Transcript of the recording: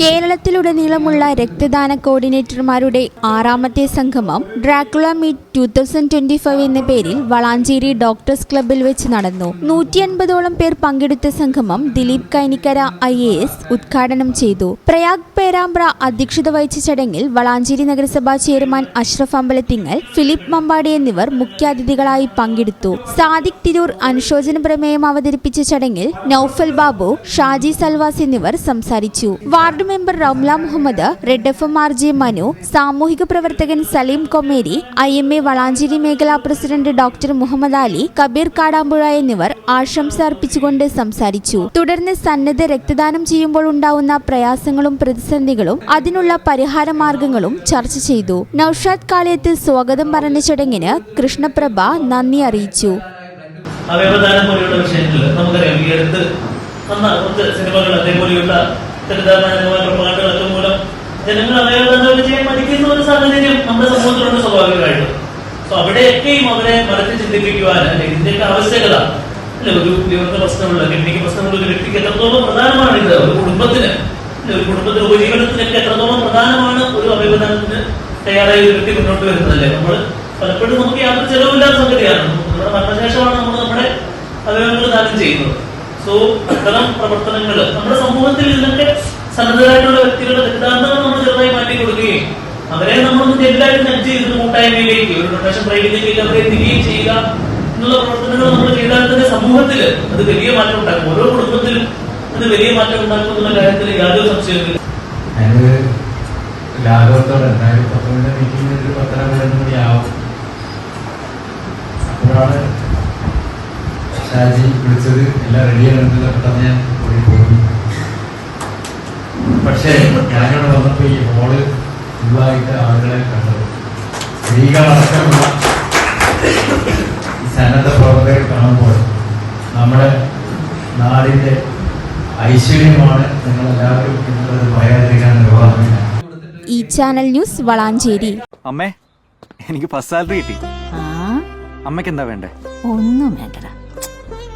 കേരളത്തിലുടനീളമുള്ള രക്തദാന കോർഡിനേറ്റർമാരുടെ ആറാമത്തെ സംഗമം Dracula meet two thousand twenty five എന്ന പേരിൽ വളാഞ്ചേരി ഡോക്ടേഴ്സ് ക്ലബ്ബിൽ വെച്ച് നടന്നു. നൂറ്റി അൻപതോളം പേർ പങ്കെടുത്ത സംഗമം Dileep Kainikkara I A S ഉദ്ഘാടനം ചെയ്തു. പ്രയാഗ് പേരാമ്പ്ര അധ്യക്ഷത വഹിച്ച ചടങ്ങിൽ വളാഞ്ചേരി നഗരസഭാ ചെയർമാൻ അഷ്റഫ് അമ്പലത്തിങ്ങൽ ഫിലിപ്പ് മമ്പാടി എന്നിവർ മുഖ്യാതിഥികളായി പങ്കെടുത്തു. സാദിഖ് തിരൂർ അനുശോചന പ്രമേയം അവതരിപ്പിച്ച ചടങ്ങിൽ നൌഫൽ ബാബു ഷാജി സൽവാസ് എന്നിവർ സംസാരിച്ചു. Ward member Ramla Muhammad red F M R J Manu സാമൂഹിക പ്രവർത്തകൻ Saleem Komeri I M A Valanchery മേഖലാ പ്രസിഡന്റ് ഡോക്ടർ മുഹമ്മദ് അലി കബീർ കാടാമ്പുഴ എന്നിവർ ആശംസ അർപ്പിച്ചുകൊണ്ട് സംസാരിച്ചു. തുടർന്ന് സന്നദ്ധ രക്തദാനം ചെയ്യുമ്പോൾ ഉണ്ടാവുന്ന പ്രയാസങ്ങളും പ്രതിസന്ധികളും അതിനുള്ള പരിഹാര മാർഗങ്ങളും ചർച്ച ചെയ്തു. നൌഷാദ് കാളിയത്ത് സ്വാഗതം പറഞ്ഞ ചടങ്ങിന് കൃഷ്ണപ്രഭ നന്ദി അറിയിച്ചു. അവയവദാനം പോലെയുള്ള വിഷയങ്ങളിൽ നമുക്കറിയാം. ഈ അടുത്ത് വന്ന കുറച്ച് സിനിമകൾ അതേപോലെയുള്ള ജനങ്ങൾ പഠിക്കുന്ന ഒരു സാഹചര്യം നമ്മുടെ സമൂഹത്തിലുണ്ട് സ്വാഭാവികമായിട്ടും. സോ അവിടെയൊക്കെയും അവരെ മറച്ച് ചിന്തിപ്പിക്കുവാൻ അല്ലെങ്കിൽ ഇതിന്റെയൊക്കെ ആവശ്യകത അല്ലെ ഒരു ലിവറിന്റെ പ്രശ്നമുള്ള കിഡ്നിക്ക് പ്രശ്നമുള്ള ഒരു വ്യക്തിക്ക് എത്രത്തോളം പ്രധാനമാണ് ഇത്? ഒരു കുടുംബത്തിന് ഒരു കുടുംബത്തിന് ഉപജീവനത്തിനൊക്കെ എത്രത്തോളം പ്രധാനമാണ് ഒരു അവയവദാനത്തിന് തയ്യാറായി ഒരു വ്യക്തി മുന്നോട്ട് നമ്മൾ പലപ്പോഴും നമുക്ക് യാത്ര ചെലവില്ലാത്ത സംഗതിയാണ്. നമ്മുടെ മരണശേഷമാണ് നമ്മൾ നമ്മുടെ അവയവങ്ങൾ ദാനം ചെയ്യുന്നത്. സോ അത്തരം പ്രവർത്തനങ്ങൾ നമ്മുടെ സമൂഹത്തിൽ ഇതിനൊക്കെ സന്നദ്ധരായിട്ടുള്ള വ്യക്തികളുടെ സിദ്ധാന്തങ്ങൾ നമ്മൾ ചെറുതായി മാറ്റി കൊടുക്കുകയും അവരെ നമ്മളൊന്ന് എല്ലാവരും നജ്ജ് ചെയ്ത് കൂട്ടായ്മയിലേക്ക് ഒരു ഡൊണേഷൻ പ്രൈവറ്റിലേക്ക് അവരെ തിരികെയും ചെയ്യുക എന്നുള്ള പ്രവർത്തനങ്ങൾ നമ്മൾ ചെയ്താൽ തന്നെ സമൂഹത്തിൽ അത് വലിയ മാറ്റം ഉണ്ടാക്കും. ഓരോ കുടുംബത്തിലും അത് വലിയ മാറ്റം ഉണ്ടാക്കും എന്നുള്ള കാര്യത്തിൽ യാതൊരു സംശയമില്ല ലാഘവത്തോടെ ഷാജി വിളിച്ചത്. എല്ലാം റെഡിയാണ് പെട്ടെന്ന് ഞാൻ ഓടി പോയി പക്ഷേ ഞാനിവിടെ വന്നപ്പോൾ ഈ ഹോൾ ഫുള്ളായിട്ട് ആളുകളെ കണ്ടത്. സ്ത്രീകളടക്കമുള്ള സന്നദ്ധ പ്രവർത്തകരെ കാണുമ്പോൾ നമ്മുടെ നാടിന്റെ ഐശ്വര്യമാണ് നിങ്ങളെല്ലാവരും എന്നുള്ളത് പറയാതിരിക്കാൻ നിർവാഹമില്ല. ഈ ചാനൽ ന്യൂസ് വളാഞ്ചേരി. അമ്മേ എനിക്ക് ഫസ്റ്റ് സാലറി കിട്ടി. ആ? അമ്മയ്ക്ക് എന്താ വേണ്ടേ? ഒന്നും വേണ്ടടാ.